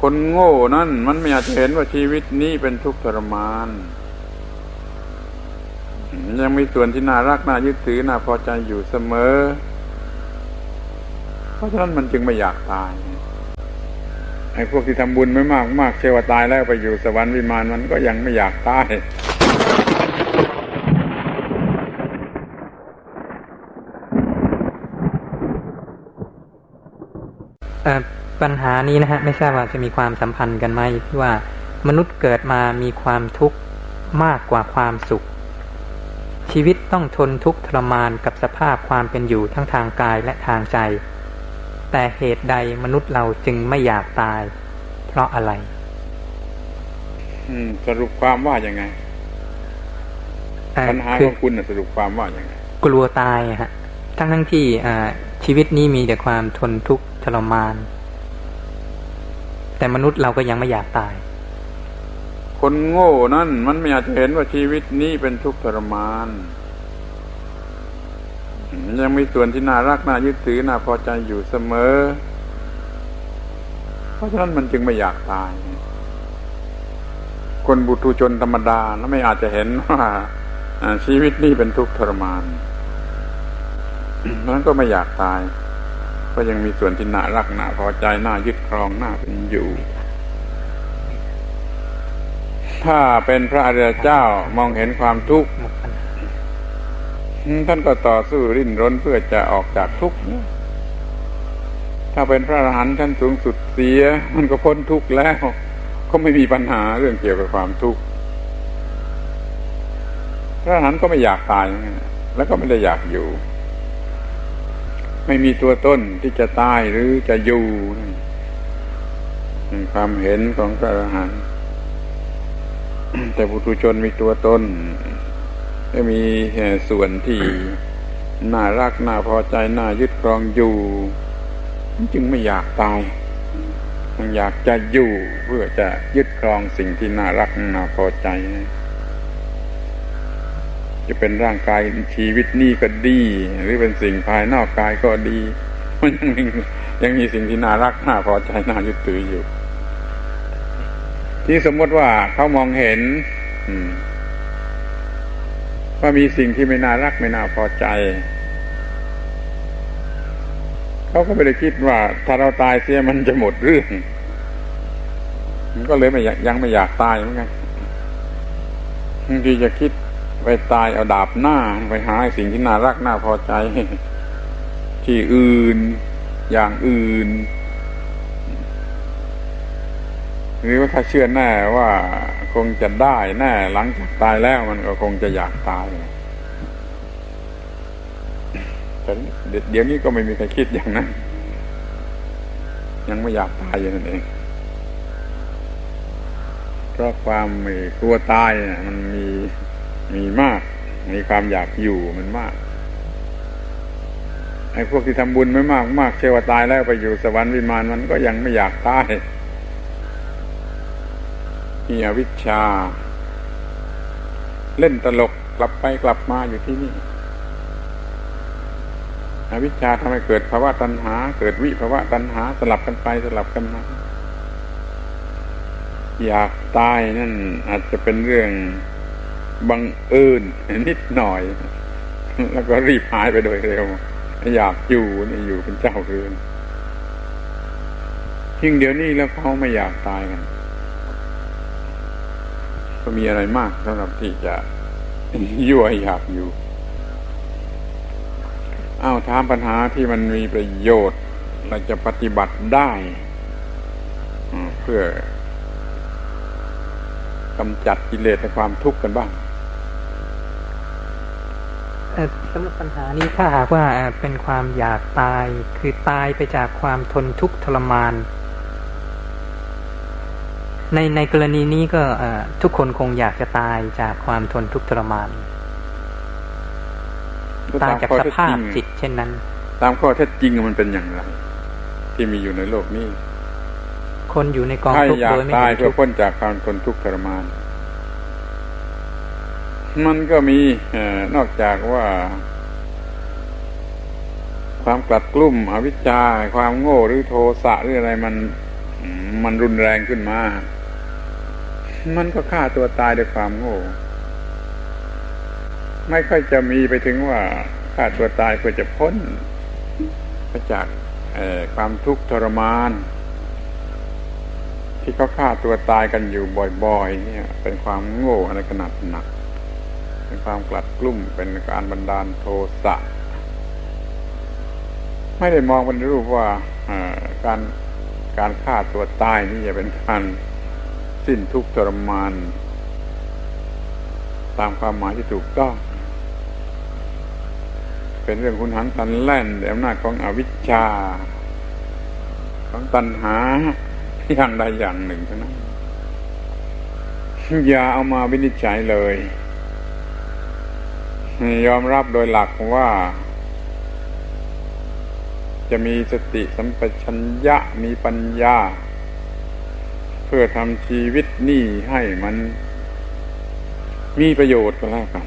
คนโง่นั่นมันไม่อาจเห็นว่าชีวิตนี้เป็นทุกข์ทรมาน ยังมีส่วนที่น่ารักน่ายึดถือน่าพอใจอยู่เสมอ เพราะฉะนั้นมันจึงไม่อยากตายไอ้พวกที่ทำบุญไม่มากมากเชื่อว่าตายแล้วไปอยู่สวรรค์วิมานมันก็ยังไม่อยากตายอ่อ ปัญหานี้นะฮะไม่ทราบว่าจะมีความสัมพันธ์กันไหมที่ว่ามนุษย์เกิดมามีความทุกข์มากกว่าความสุข ชีวิตต้องทนทุกข์ทรมานกับสภาพความเป็นอยู่ทั้งทางกายและทางใจ แต่เหตุใดมนุษย์เราจึงไม่อยากตาย เพราะอะไร อืม สรุปความว่ายังไงเอ่อปัญหาคืขอองคุณน่ะสรุปความว่ายังไง กลัวตายอะฮะ ทั้งทั้งที่อ่าชีวิตนี้มีแต่ความทนทุกข์ทรมาน แต่มนุษย์เราก็ยังไม่อยากตาย คนโง่นั่นมันไม่อาจจะเห็นว่าชีวิตนี้เป็นทุกข์ทรมาน ยังมีส่วนที่น่ารักน่ายึดถือน่าพอใจอยู่เสมอ เพราะฉะนั้นมันจึงไม่อยากตาย คนบุตุชนธรรมดาแล้วไม่อาจจะเห็นว่าอ่าชีวิตนี้เป็นทุกข์ทรมานนั้นก็ไม่อยากตาย ก็ยังมีส่วนที่น่ารักน่าพอใจน่ายึดครองน่าเป็นอยู่ ถ้าเป็นพระอริยเจ้ามองเห็นความทุกข์ท่านก็ต่อสู้ริ้นรนเพื่อจะออกจากทุกข์ถ้าเป็นพระอรหันต์ชั้นสูงสุดเสีย มันก็พ้นทุกข์แล้ว ก็ไม่มีปัญหาเรื่องเกี่ยวกับความทุกข์พระอรหันต์ก็ไม่อยากตาย แล้วก็ไม่ได้อยากอยู่ ไม่มีตัวต้นที่จะตายหรือจะอยู่ความเห็นของพระอรหันต์แต่ปุถุชนมีตัวตนก็มีส่วนที่น่ารักน่าพอใจน่ายึดครองอยู่ จึงไม่อยากตายมันอยากจะอยู่เพื่อจะยึดครองสิ่งที่น่ารักน่าพอใจ จะเป็นร่างกายชีวิตนี่ก็ดี หรือเป็นสิ่งภายนอกกายก็ดีมันยังมียังมีสิ่งที่น่ารักน่าพอใจน่ายึดถืออยู่ ที่สมมติว่าเขามองเห็นว่ามีสิ่งที่ไม่น่ารักไม่น่าพอใจเขาก็ไม่ได้คิดว่า ถ้าเราตายเสียมันจะหมดเรื่องมันก็เลยไม่อยังไม่อยากตายเหมือนกันบางทีจะคิด ไปตายเอาดาบหน้า ไปหาสิ่งที่น่ารักน่าพอใจ ที่อื่นอย่างอื่น หรือว่าถ้าเชื่อแน่ว่าคงจะได้แน่หลังจากตายแล้วมันก็คงจะอยากตายแต่เดี๋ยวนี้ก็ไม่มีใครคิดอย่างนั้น ยังไม่อยากตายอย่างนั้นเองเพราะความกลัวตายมันมี มีมาก มีความอยากอยู่มันมากไอ้พวกที่ทำบุญไม่มากมากเชื่อว่าตายแล้วไปอยู่สวรรค์วิมานมันก็ยังไม่อยากตายมีอวิชชา เล่นตลกกลับไปกลับมาอยู่ที่นี่อวิชชาทำให้เกิดภาวะตัณหา เกิดวิภาวะตัณหา สลับกันไปสลับกันมาอยากตายนั่นอาจจะเป็นเรื่อง บังเอิญนิดหน่อย แล้วก็รีบหายไปโดยเร็ว อยากอยู่นี่อยู่เป็นเจ้าเรือนทิ้งเดี๋ยวนี้แล้วเขาไม่อยากตายกันก็มีอะไรมากสำหรับที่จะยั่วอยากอยู่อ้าวถามปัญหาที่มันมีประโยชน์เราจะปฏิบัติได้เพื่อกำจัดกิเลสและความทุกข์กันบ้าง สำหรับปัญหานี้ถ้าหากว่าเอ่อเป็นความอยากตาย คือตายไปจากความทนทุกข์ทรมาน ในในกรณีนี้ก็เอ่อทุกคนคงอยากจะตายจากความทนทุกข์ทรมาน ตายจากสภาพจิตเช่นนั้น ตามข้อเท็จจริงมันเป็นอย่างไร ที่มีอยู่ในโลกนี้ คนอยู่ในกองใครทุกข์อยาโดกยไม่ตายเห็นเพื่ทุอกข์พ้นจากความทนทุกข์ทรมาน มันก็มีนอกจากว่า ความกลัดกลุ้มอวิชชา ความโง่หรือโทสะหรืออะไรมัน มันรุนแรงขึ้นมา มันก็ฆ่าตัวตายด้วยความโง่ ไม่ค่อยจะมีไปถึงว่าฆ่าตัวตายเพื่อจะพ้นไปจากความทุกข์ทรมาน ที่เขาฆ่าตัวตายกันอยู่บ่อย ๆ เนี่ย เป็นความโง่ในขนาดหนัก เป็นความกลัดกลุ้มเป็นการบันดาลโทสะ ไม่ได้มองเป็นรูปว่าการการฆ่าตัวตายนี่จะเป็นการสิ้นทุกข์ทรมาน ตามความหมายที่ถูกต้อง เป็นเรื่องคุณหันตันแล่นในอำนาจของอวิชชา ของตัณหาอย่างใดอย่างหนึ่งเท่านั้นอย่าเอามาวินิจฉัยเลย ยอมรับโดยหลักว่า จะมีสติสัมปชัญญะมีปัญญา เพื่อทำชีวิตนี่ให้มัน มีประโยชน์ก็แล้วกัน